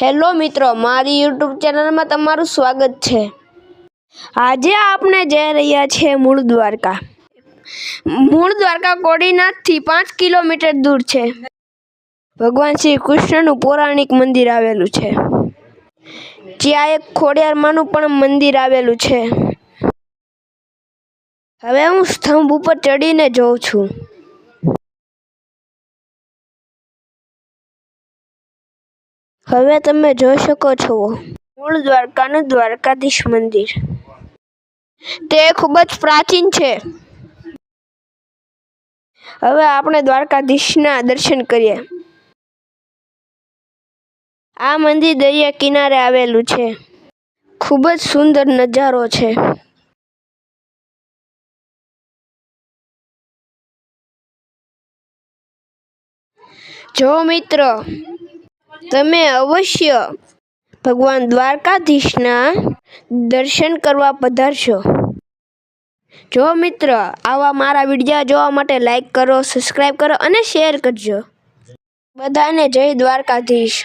Hello મિત્રો, મારી YouTube ચેનલમાં તમારું સ્વાગત છે. આજે આપણે જઈ રહ્યા છીએ મૂળ દ્વારકા. મૂળ દ્વારકા કોડીનાથથી પાંચ કિલોમીટર દૂર છે. ભગવાન શ્રી કૃષ્ણનું પૌરાણિક મંદિર આવેલું છે. ત્યાં એક ખોડિયારમાંનું પણ મંદિર આવેલું છે. હવે હું સ્તંભ ઉપર ચડીને જોઉં છું. હવે તમે જોઈ શકો છો. મૂળ દ્વારકાનું દ્વારકાધીશ મંદિર. તે ખૂબ જ પ્રાચીન છે. હવે આપણે દ્વારકાધીશના દર્શન કરીએ. આ મંદિર દરિયા કિનારે આવેલું છે. ખૂબ જ સુંદર નજારો છે. જો મિત્રો તમે અવશ્ય ભગવાન દ્વારકાધીશના દર્શન કરવા પધારશો. જો મિત્ર, આવા મારા વિડીયા જોવા માટે લાઈક કરો સબસ્ક્રાઈબ કરો અને શેર કરજો. બધાને જય દ્વારકાધીશ.